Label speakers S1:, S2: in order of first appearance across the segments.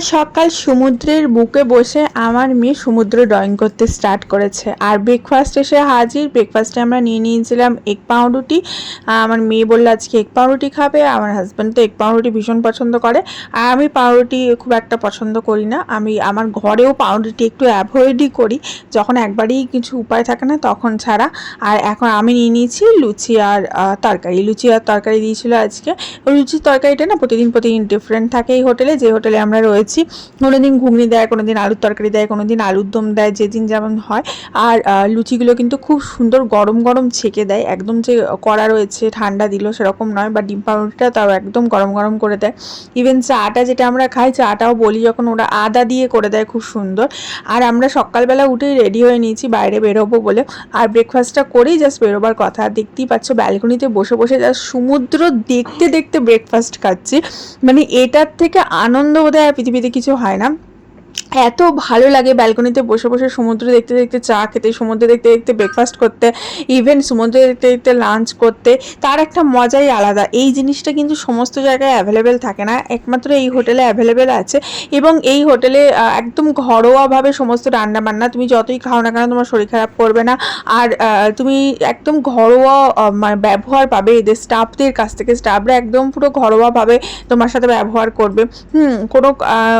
S1: সকাল সমুদ্রের বুকে বসে আমার মেয়ে সমুদ্র ড্রয়িং করতে স্টার্ট করেছে। আর ব্রেকফাস্ট এসে হাজির। ব্রেকফাস্টে আমরা নিয়ে নিয়েছিলাম এগ পাউরুটি। আমার মেয়ে বলল, আজকে এগ পাউরুটি খাবে। আমার হাজব্যান্ড তো এগ পাউরুটি ভীষণ পছন্দ করে। আর আমি পাউরুটি খুব একটা পছন্দ করি না। আমি, আমার ঘরেও পাউরুটি একটু অ্যাভয়েডই করি। যখন একবারই কিছু উপায় থাকে না, তখন ছাড়া। আর এখন আমি নিয়ে নিয়েছি লুচি আর তরকারি। লুচি আর তরকারি দিয়েছিল আজকে। লুচির তরকারিটা না প্রতিদিন প্রতিদিন ডিফারেন্ট থাকে এই হোটেলে। যে হোটেলে আমরা রয়েছি কোনো দিন ঘুগনি দেয় কোনো দিন আলুর তরকারি দেয় কোনো দিন আলুর দম দেয় যেদিন যেমন হয়। আর লুচিগুলো কিন্তু খুব সুন্দর গরম গরম ছেঁকে দেয়। একদম যে কড়া রয়েছে, ঠান্ডা দিল সেরকম নয়, বা ডিম পাউরুটিটা তাও একদম গরম গরম করে দেয়। ইভেন চাটা যেটা আমরা খাই চাটাও বলি যখন ওরা আদা দিয়ে করে দেয় খুব সুন্দর। আর আমরা সকালবেলা উঠেই রেডি হয়ে নিয়েছি, বাইরে বেরোবো বলে। আর ব্রেকফাস্টটা করেই জাস্ট বেরোবার কথা। দেখতেই পাচ্ছ ব্যালকনিতে বসে বসে জাস্ট সমুদ্র দেখতে দেখতে ব্রেকফাস্ট খাচ্ছি। মানে এটার থেকে আনন্দ বোধহয় আর পৃথিবীতে কিছু হয় না। এত ভালো লাগে ব্যালকনিতে বসে বসে সমুদ্র দেখতে দেখতে, চা খেতে, সমুদ্র দেখতে দেখতে ব্রেকফাস্ট করতে ইভেন সমুদ্র দেখতে দেখতে লাঞ্চ করতে, তার একটা মজাই আলাদা। এই জিনিসটা কিন্তু সমস্ত জায়গায় অ্যাভেলেবেল থাকে না, একমাত্র এই হোটেলে অ্যাভেলেবেল আছে এবং এই হোটেলে একদম ঘরোয়াভাবে সমস্ত রান্না বান্না তুমি যতই খাও না কেন তোমার শরীর খারাপ করবে না। আর তুমি একদম ঘরোয়া ব্যবহার পাবে এদের স্টাফদের কাছ থেকে স্টাফরা একদম পুরো ঘরোয়াভাবে তোমার সাথে ব্যবহার করবে। হুম, কোনো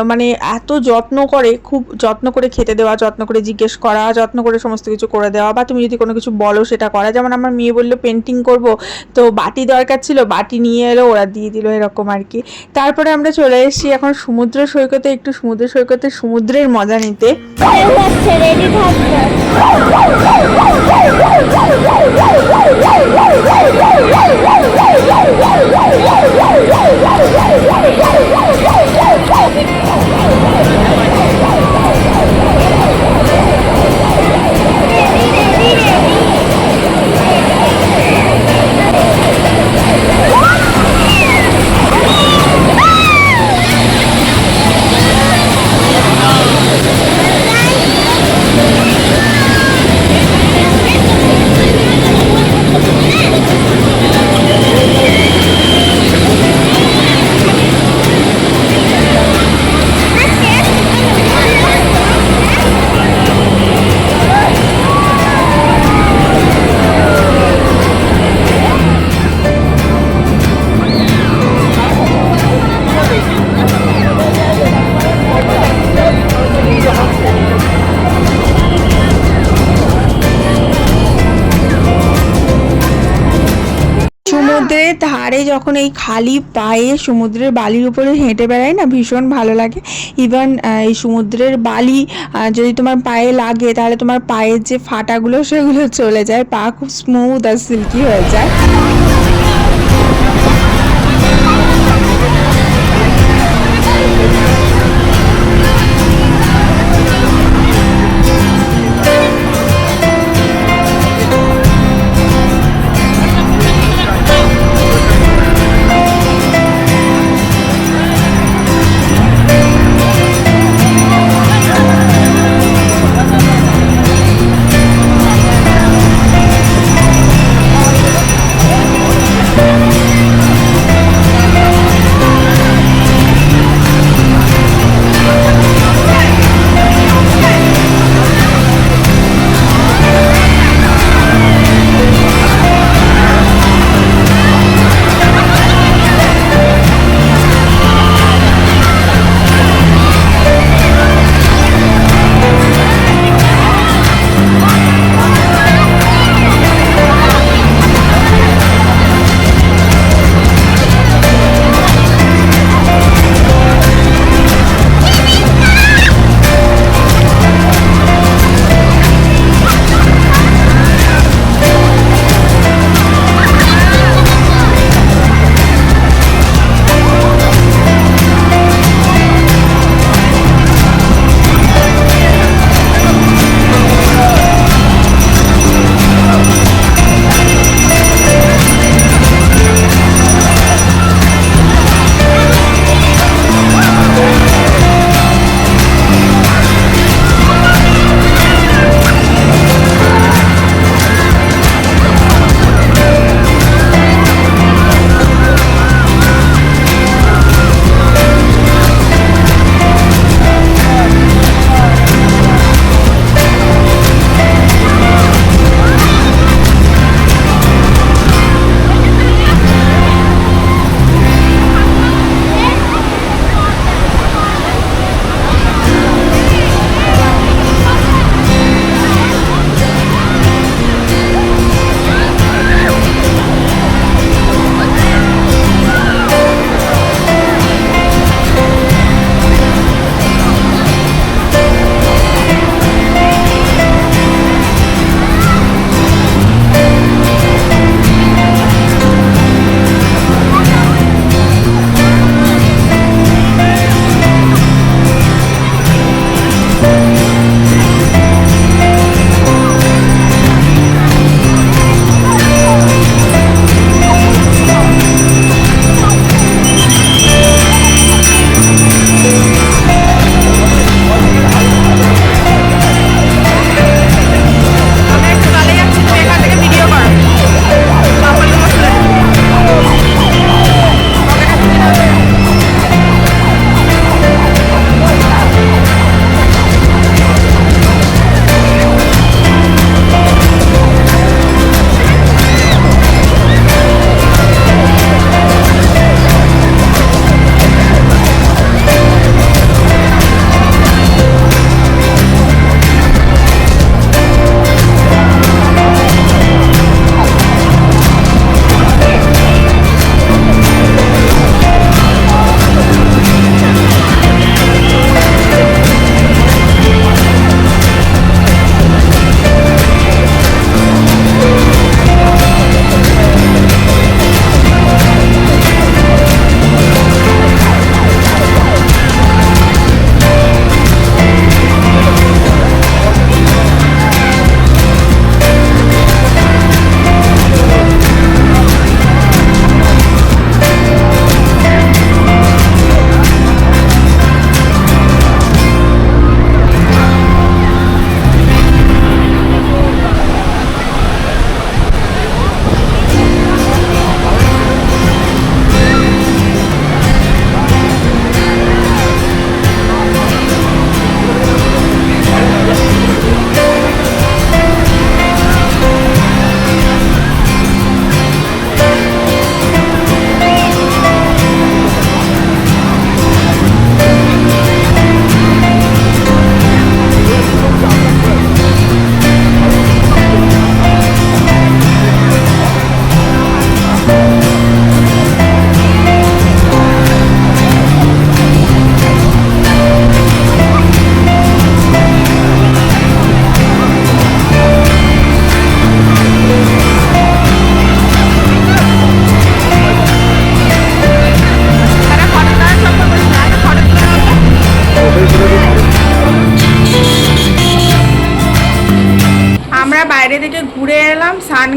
S1: মানে এত যত্ন করে খুব যত্ন করে খেতে দেওয়া, যত্ন করে জিজ্ঞেস করা, যত্ন করে সমস্ত কিছু করে দেওয়া বা তুমি যদি কোনো কিছু বলো সেটা করা। যেমন আমার মেয়ে বলল পেন্টিং করব। তো বাটি দরকার ছিল, বাটি নিয়ে এলো, ওরা দিয়ে দিল এরকম আর কি তারপরে আমরা চলে এসেছি এখন সমুদ্র সৈকতে, একটু সমুদ্র সৈকতে, সমুদ্রের মজা নিতে।
S2: রেডি
S1: যখন এই খালি পায়ে সমুদ্রের বালির উপরে হেঁটে বেড়াই না, ভীষণ ভালো লাগে। ইভেন এই সমুদ্রের বালি যদি তোমার পায়ে লাগে, তাহলে তোমার পায়ের যে ফাটাগুলো, সেগুলো চলে যায়। পা খুব স্মুথ আর সিল্কি হয়ে যায়।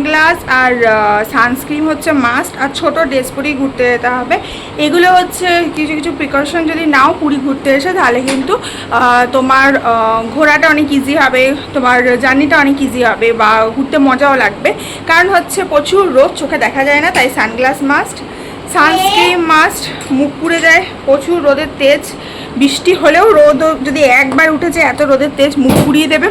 S3: সানগ্লাস আর সানস্ক্রিন হচ্ছে মাস্ট আর ছোট ড্রেস পরেই ঘুরতে যেতে হবে। এগুলো হচ্ছে কিছু কিছু প্রিকশন যদি নাও পুরী ঘুরতে এসে, তাহলে কিন্তু তোমার ঘোরাটা অনেক ইজি হবে, তোমার জার্নিটা অনেক ইজি হবে বা ঘুরতে মজাও লাগবে। কারণ হচ্ছে প্রচুর রোদ, চোখে দেখা যায় না, তাই সানগ্লাস মাস্ট সানস্ক্রিন মাস্ট মুখ পুড়ে যায়, প্রচুর রোদের তেজ, বৃষ্টি হলেও রোদ যদি একবার উঠেছে এত রোদের তেজ মুখ পুড়িয়ে দেবে।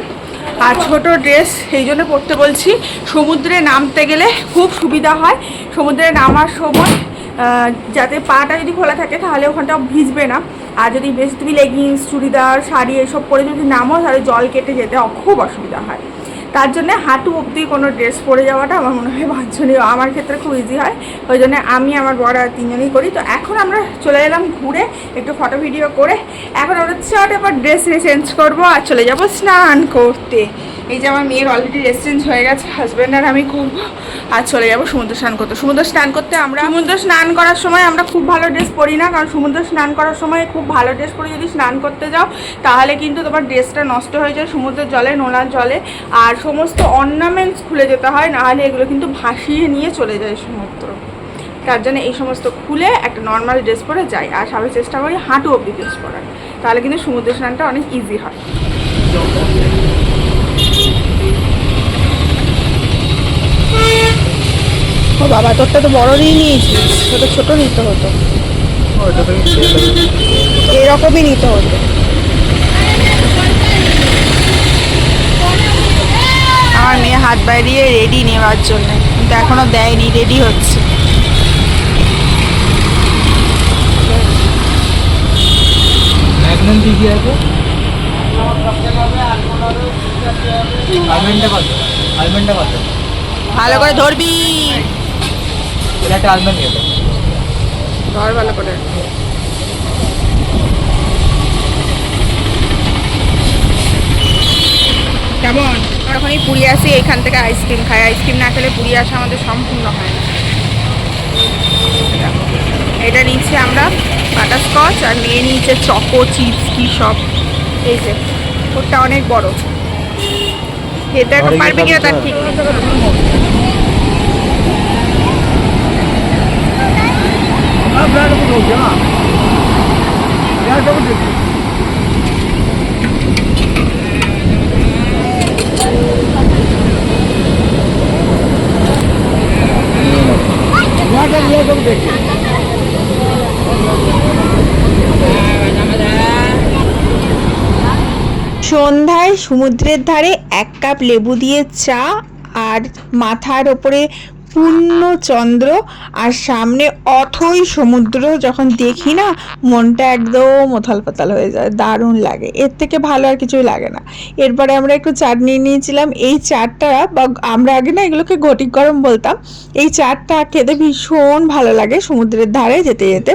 S3: আর ছোট ড্রেস, সেই জন্য পরতে বলছি। সমুদ্রে নামতে গেলে খুব সুবিধা হয়। সমুদ্রে নামার সময় যাতে পাটা যদি খোলা থাকে, তাহলে ওখানটা ভিজবে না। আর যদি বেশ, তুমি লেগিংস চুড়িদার, শাড়ি, এসব পরে যদি নামো, তাহলে জল কেটে যেতে খুব অসুবিধা হয়। তার জন্য হাঁটু অবধি কোনো ড্রেস পরে যাওয়াটা আমার মনে হয় বাঞ্ছনীয়। আমার ক্ষেত্রে খুব ইজি হয়। ওই জন্য আমি আমার বড় আর তিনজনেই করি। তো এখন আমরা চলে এলাম ঘুরে, একটু ফটো ভিডিও করে। এখন আমরা চট এবার ড্রেস চেঞ্জ করব আর চলে যাব স্নান করতে। এই যে আমার মেয়ের অলরেডি ড্রেস চেঞ্জ হয়ে গেছে হাজব্যান্ড আর আমি করব আর চলে যাব সমুদ্র স্নান করতে। সমুদ্র স্নান করতে আমরা সমুদ্র স্নান করার সময় আমরা খুব ভালো ড্রেস পরি না। কারণ সমুদ্র স্নান করার সময় খুব ভালো ড্রেস পরে। যদি স্নান করতে যাও, তাহলে কিন্তু তোমার ড্রেসটা নষ্ট হয়ে যায় সমুদ্রের জলে নোনার জলে। আর সমস্ত অর্নামেন্টস খুলে যেতে হয় নাহলে এগুলো কিন্তু ভাসিয়ে নিয়ে চলে যায় সমুদ্র তার জন্য এই সমস্ত খুলে একটা নর্মাল ড্রেস পরে যাই। আর সবাই চেষ্টা করি হাঁটু অব্দি ড্রেস পরার। তাহলে কিন্তু সমুদ্র স্নানটা অনেক ইজি হয়। ও বাবা তোরটা তো বড় নিয়ে নিয়েছিস তোটা ছোট নিতে হতো। এরকমই নিতে হতো আমার মেয়ে হাত বাইরিয়ে রেডি নেওয়ার জন্য। কিন্তু এখনও দেয়নি রেডি হচ্ছে। ভালো করে ধরবি। ধর ভালো করে। কেমন? যখনই পুরী আসি এইখান থেকে আইসক্রিম খাই। আইসক্রিম না খেলে পুরী আসা আমাদের সম্পূর্ণ হয় না। এটা নিচ্ছি আমরা বাটারস্কচ আর নিয়ে নিচ্ছে চকো চিপস কি সব। এই যে ওটা অনেক বড়।
S4: খেতে
S3: পারবে কিনা তার ঠিক ঠিক সন্ধ্যায় সমুদ্রের ধারে এক কাপ লেবু দিয়ে চা আর মাথার ওপরে পূর্ণ চন্দ্র আর সামনে অথই সমুদ্র যখন দেখি না, মনটা একদম ওথাল পাতাল হয়ে যায়, দারুণ লাগে। এর থেকে ভালো আর কিছুই লাগে না। এরপরে আমরা একটু চাটনি নিয়েছিলাম। এই চাটটা বা আমরা আগে না এগুলোকে ঘটিক গরম বলতাম। এই চাটটা খেতে ভীষণ ভালো লাগে সমুদ্রের ধারে যেতে যেতে।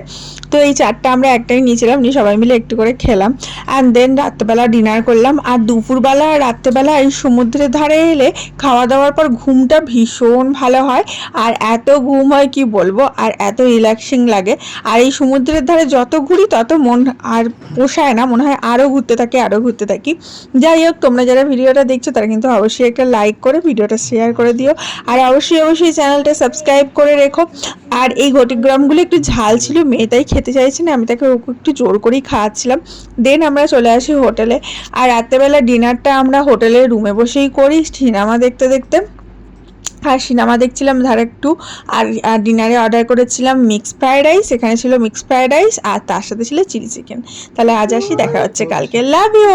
S3: তো এই চারটা আমরা একটাই নিয়েছিলাম, নিয়ে সবাই মিলে একটু করে খেলাম। অ্যান্ড দেন রাত্রেবেলা ডিনার করলাম। আর দুপুরবেলা আর রাত্রেবেলা এই সমুদ্রের ধারে এলে খাওয়া দাওয়ার পর ঘুমটা ভীষণ ভালো হয়। আর এত ঘুম হয় কি বলব? আর এত রিল্যাক্সিং লাগে। আর এই সমুদ্রের ধারে যত ঘুরি তত মন আর পোষায় না, মনে হয় আরও ঘুরতে থাকি আরও ঘুরতে থাকি। যাই হোক, তোমরা যারা ভিডিওটা দেখছ তারা কিন্তু অবশ্যই একটা লাইক করে, ভিডিওটা শেয়ার করে দিও। আর অবশ্যই অবশ্যই চ্যানেলটা সাবস্ক্রাইব করে রেখো। আর এই ঘটিগ্রামগুলো একটু ঝাল ছিল, মেয়ে তাই খেতে চাইছে না, আমি তাকে একটু জোর করেই খাওয়াচ্ছিলাম। দেন আমরা চলে আসি হোটেলে, আর রাত্রেবেলা ডিনারটা আমরা হোটেলের রুমে বসেই করি, সিনেমা দেখতে দেখতে। আর সিনেমা দেখছিলাম ধার একটু, আর ডিনারে অর্ডার করেছিলাম মিক্স ফ্রায়েড রাইস, এখানে ছিল মিক্স ফ্রায়েড রাইস, আর তার সাথে ছিল চিলি চিকেন। তাহলে আজ আসি, দেখা হচ্ছে কালকে। Love you